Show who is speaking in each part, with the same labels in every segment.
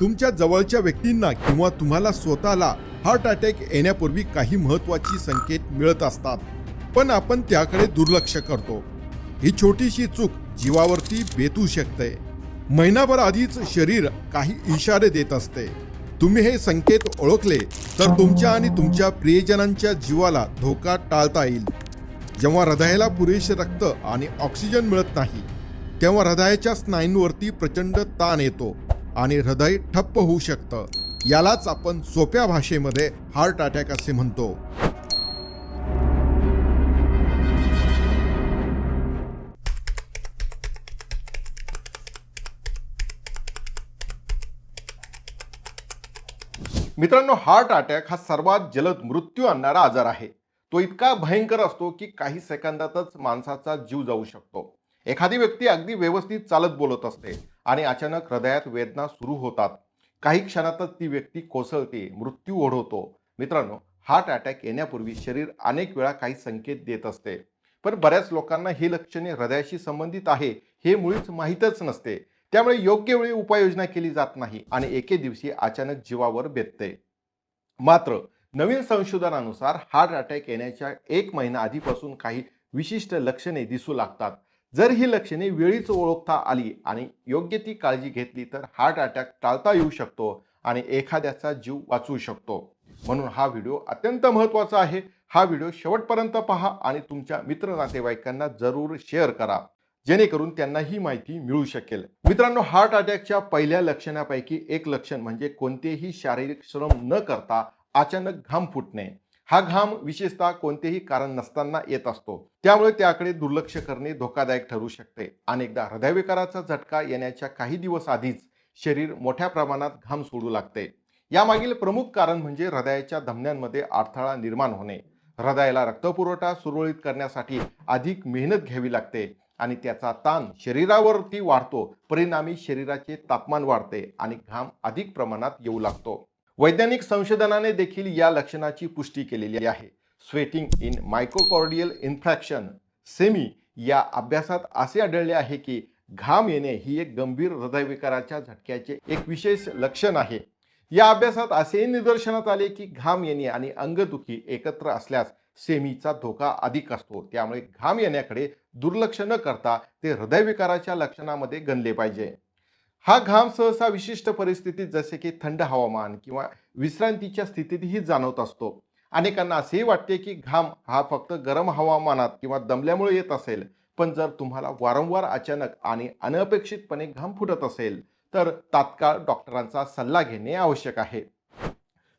Speaker 1: तुमच्या जवळच्या व्यक्तींना किंवा तुम्हाला स्वतःला हार्ट अटॅक येण्यापूर्वी काही महत्वाची संकेत मिळत असतात. पण आपण त्याकडे दुर्लक्ष करतो. ही छोटीशी चूक जीवावरती बेतू शकते. महिनाभर आधीच शरीर काही इशारे देत असते. तुम्ही हे संकेत ओळखले तर तुमच्या आणि तुमच्या प्रियजनांच्या जीवाला धोका टाळता येईल. जेव्हा हृदयाला पुरेसे रक्त आणि ऑक्सिजन मिळत नाही तेव्हा हृदयाच्या स्नायूंवरती प्रचंड ताण येतो. आणि हृदय ठप्प होऊ शकतं. यालाच आपण सोप्या भाषेमध्ये हार्ट अटॅक असे म्हणतो. मित्रांनो हार्ट अटॅक हा सर्वात जलद मृत्यू आणणारा आजार आहे. तो इतका भयंकर असतो की काही सेकंदातच माणसाचा जीव जाऊ शकतो. एखादी व्यक्ती अगदी व्यवस्थित चालत बोलत असते. आणि अचानक हृदयात वेदना सुरू होतात. काही क्षणातच ती व्यक्ती कोसळते मृत्यू ओढवतो. मित्रांनो हार्ट अटॅक येण्यापूर्वी शरीर अनेक वेळा काही संकेत देत असते. पण बऱ्याच लोकांना ही लक्षणे हृदयाशी संबंधित आहे हे मुळीच माहीतच नसते. त्यामुळे योग्य वेळी उपाययोजना केली जात नाही आणि एके दिवशी अचानक जीवावर बेतते. मात्र नवीन संशोधनानुसार हार्ट अटॅक येण्याच्या एक महिना आधीपासून काही विशिष्ट लक्षणे दिसू लागतात. जर ही लक्षणे वेळीच ओळखता आली आणि योग्य ती काळजी घेतली तर हार्ट अटॅक टाळता येऊ शकतो आणि एखाद्याचा जीव वाचवू शकतो. म्हणून हा व्हिडिओ अत्यंत महत्त्वाचा आहे. हा व्हिडिओ शेवटपर्यंत पहा आणि तुमच्या मित्र नातेवाईकांना जरूर शेअर करा. जेणेकरून त्यांना ही माहिती मिळू शकेल. मित्रांनो हार्ट अटॅकच्या पहिल्या लक्षणापैकी एक लक्षण म्हणजे कोणतेही शारीरिक श्रम न करता अचानक घाम फुटणे. हा घाम विशेषतः कोणतेही कारण नसताना येत असतो. त्यामुळे त्याकडे दुर्लक्ष करणे धोकादायक ठरू शकते. अनेकदा हृदयविकाराचा झटका येण्याच्या काही दिवस आधीच शरीर मोठ्या प्रमाणात घाम सोडू लागते. यामागील प्रमुख कारण म्हणजे हृदयाच्या धमन्यांमध्ये अडथळा निर्माण होणे. हृदयाला रक्तपुरवठा सुरळीत करण्यासाठी अधिक मेहनत घ्यावी लागते आणि त्याचा ताण शरीरावरती वाढतो. परिणामी शरीराचे तापमान वाढते आणि घाम अधिक प्रमाणात येऊ लागतो. वैज्ञानिक संशोधनाने देखील या लक्षणाची पुष्टी केलेली आहे. Sweating in myocardial infarction semi या अभ्यासात असे आढळले आहे की घाम येणे ही एक गंभीर हृदयविकाराच्या झटक्याचे एक विशेष लक्षण आहे. या अभ्यासात असेही निदर्शनात आले की घाम येणे आणि अंगदुखी एकत्र असल्यास सेमीचा धोका अधिक असतो. त्यामुळे घाम येण्याकडे दुर्लक्ष न करता ते हृदयविकाराच्या लक्षणामध्ये गणले पाहिजे. हा घाम सहसा विशिष्ट परिस्थितीत जसे की थंड हवामान किंवा विश्रांतीच्या स्थितीतही जाणवत असतो. अनेकांना असेही वाटते की घाम हा फक्त गरम हवामानात किंवा दमल्यामुळे येत असेल पण जर तुम्हाला वारंवार अचानक आणि अनपेक्षितपणे घाम फुटत असेल तर तात्काळ डॉक्टरांचा सल्ला घेणे आवश्यक आहे.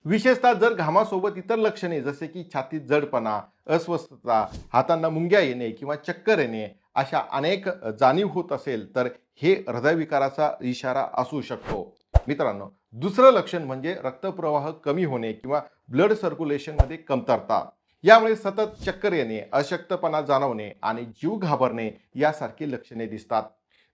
Speaker 1: विशेषतः जर घामासोबत इतर लक्षणे जसे की छातीत जडपणा अस्वस्थता हातांना मुंग्या येणे किंवा चक्कर येणे अशा अनेक जाणीव होत असेल तर हे हृदयविकाराचा इशारा असू शकतो. मित्रांनो दुसरं लक्षण म्हणजे रक्तप्रवाह कमी होणे किंवा ब्लड सर्क्युलेशनमध्ये कमतरता. यामुळे सतत चक्कर येणे अशक्तपणा जाणवणे आणि जीव घाबरणे यासारखी लक्षणे दिसतात.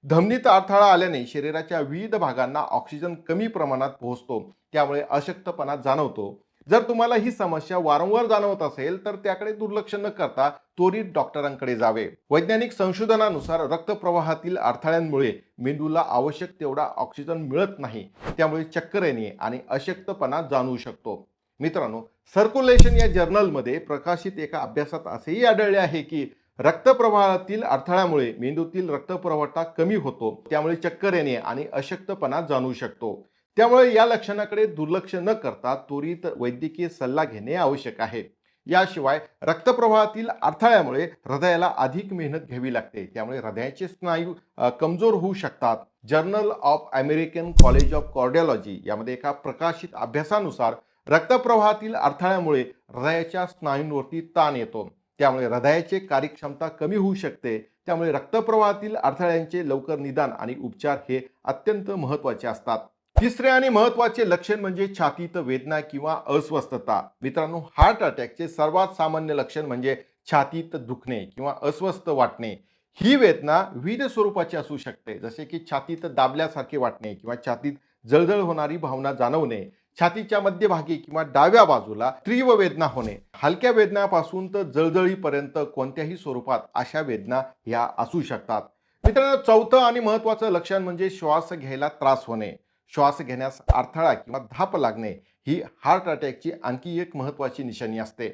Speaker 1: धमनीत अडथळा आल्याने शरीराच्या विविध भागांना ऑक्सिजन कमी प्रमाणात पोहोचतो. त्यामुळे अशक्तपणा जाणवतो. जर तुम्हाला ही समस्या वारंवार जाणवत असेल तर त्याकडे दुर्लक्ष न करता त्वरित डॉक्टरांकडे जावे. वैज्ञानिक संशोधनानुसार रक्तप्रवाहातील अडथळ्यांमुळे मेंदूला आवश्यक तेवढा ऑक्सिजन मिळत नाही त्यामुळे चक्कर येणे आणि अशक्तपणा जाणवू शकतो. मित्रांनो सर्क्युलेशन या जर्नलमध्ये प्रकाशित एका अभ्यासात असेही आढळले आहे की रक्तप्रवाहातील अडथळ्यामुळे मेंदूतील रक्तपुरवठा कमी होतो त्यामुळे चक्कर येणे आणि अशक्तपणा जाणवू शकतो. त्यामुळे या लक्षणाकडे दुर्लक्ष न करता त्वरित वैद्यकीय सल्ला घेणे आवश्यक आहे. याशिवाय रक्तप्रवाहातील अडथळ्यामुळे हृदयाला अधिक मेहनत घ्यावी लागते. त्यामुळे हृदयाचे स्नायू कमजोर होऊ शकतात. Journal of American college of cardiology यामध्ये एका प्रकाशित अभ्यासानुसार रक्तप्रवाहातील अडथळ्यामुळे हृदयाच्या स्नायूंवरती ताण येतो. त्यामुळे हृदयाचे कार्यक्षमता कमी होऊ शकते. त्यामुळे रक्तप्रवाहातील अडथळ्यांचे लवकर निदान आणि उपचार हे अत्यंत महत्त्वाचे असतात. तिसरे आणि महत्त्वाचे लक्षण म्हणजे छातीत वेदना किंवा अस्वस्थता. मित्रांनो हार्ट अटॅकचे सर्वात सामान्य लक्षण म्हणजे छातीत दुखणे किंवा अस्वस्थ वाटणे. ही वेदना विविध स्वरूपाची असू शकते जसे की छातीत दाबल्यासारखे वाटणे किंवा छातीत जळजळ होणारी भावना जाणवणे छातीच्या मध्यभागी किंवा डाव्या बाजूला तीव्र वेदना होणे. हलक्या वेदनापासून तर जळजळीपर्यंत कोणत्याही स्वरूपात अशा वेदना ह्या असू शकतात. मित्रांनो चौथं आणि महत्वाचं लक्षण म्हणजे श्वास घ्यायला त्रास होणे. श्वास घेण्यास अडथळा किंवा धाप लागणे ही हार्ट अटॅकची आणखी एक महत्त्वाची निशाणी असते.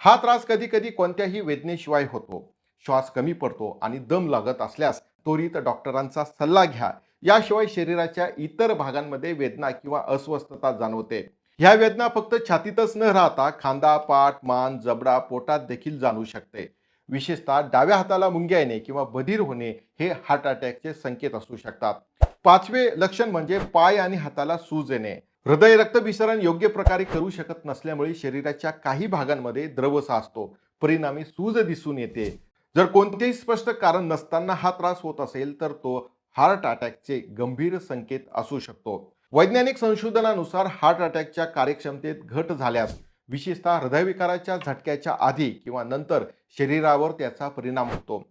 Speaker 1: हा त्रास कधी कधी कोणत्याही वेदनेशिवाय होतो. श्वास कमी पडतो आणि दम लागत असल्यास त्वरित डॉक्टरांचा सल्ला घ्या. याशिवाय शरीराच्या इतर भागांमध्ये वेदना किंवा अस्वस्थता जाणवते. ह्या वेदना फक्त छातीतच न राहता खांदा पाठ मान जबडा पोटात देखील जाणवू शकते. विशेषतः डाव्या हाताला मुंग्या येणे किंवा बधीर होणे हे हार्ट अटॅकचे संकेत असू शकतात. पाचवे लक्षण म्हणजे पाय आणि हाताला सूज येणे. हृदय रक्तभिसरण योग्य प्रकारे करू शकत नसल्यामुळे शरीराच्या काही भागांमध्ये द्रव साचतो. परिणामी सूज दिसून येते. जर कोणतेही स्पष्ट कारण नसताना हा त्रास होत असेल तर तो हार्ट अटॅकचे गंभीर संकेत असू शकतो. वैज्ञानिक संशोधनानुसार हार्ट अटॅकच्या कार्यक्षमतेत घट झाल्यास विशेषतः हृदयविकाराच्या झटक्याच्या आधी किंवा नंतर शरीरावर त्याचा परिणाम होतो.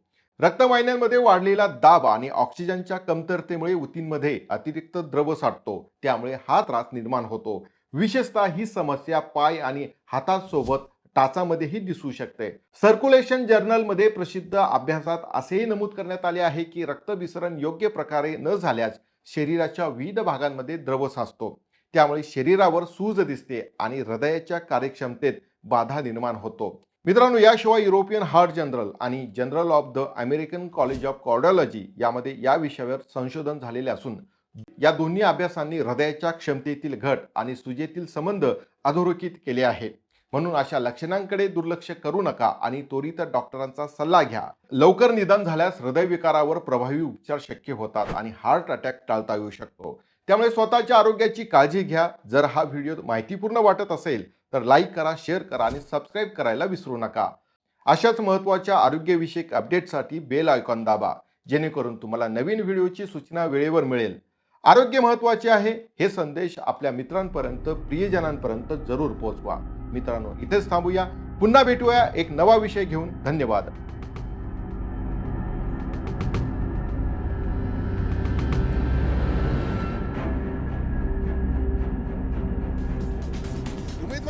Speaker 1: रक्तवाहिन्यांमध्ये वाढलेला दाब आणि ऑक्सिजनच्या कमतरतेमुळे उतींमध्ये अतिरिक्त द्रव साठतो त्यामुळे हा त्रास निर्माण होतो. विशेषतः ही समस्या पाय आणि हातासोबत टाचामध्येही दिसू शकते. सर्क्युलेशन जर्नलमध्ये प्रसिद्ध अभ्यासात असेही नमूद करण्यात आले आहे की रक्तविसरण योग्य प्रकारे न झाल्यास शरीराच्या विविध भागांमध्ये द्रव साचतो. त्यामुळे शरीरावर सूज दिसते आणि हृदयाच्या कार्यक्षमतेत बाधा निर्माण होतो. मित्रांनो याशिवाय युरोपियन हार्ट जनरल आणि journal of the American college of cardiology यामध्ये या विषयावर संशोधन झालेले असून या दोन्ही अभ्यासांनी हृदयाच्या क्षमतेतील घट आणि सुजेतील संबंध अधोरेखित केले आहे. म्हणून अशा लक्षणांकडे दुर्लक्ष करू नका आणि त्वरित डॉक्टरांचा सल्ला घ्या. लवकर निदान झाल्यास हृदयविकारावर प्रभावी उपचार शक्य होतात आणि हार्ट अटॅक टाळता येऊ शकतो. त्यामुळे स्वतःच्या आरोग्याची काळजी घ्या. जर हा व्हिडिओ माहितीपूर्ण वाटत असेल तर लाईक करा शेअर करा आणि सबस्क्राईब करायला विसरू नका. अशाच महत्त्वाच्या आरोग्यविषयक अपडेटसाठी बेल आयकॉन दाबा जेणेकरून तुम्हाला नवीन व्हिडिओची सूचना वेळेवर मिळेल. आरोग्य महत्त्वाचे आहे हे संदेश आपल्या मित्रांपर्यंत प्रियजनांपर्यंत जरूर पोहोचवा. मित्रांनो इथेच थांबूया. पुन्हा भेटूया एक नवा विषय घेऊन. धन्यवाद.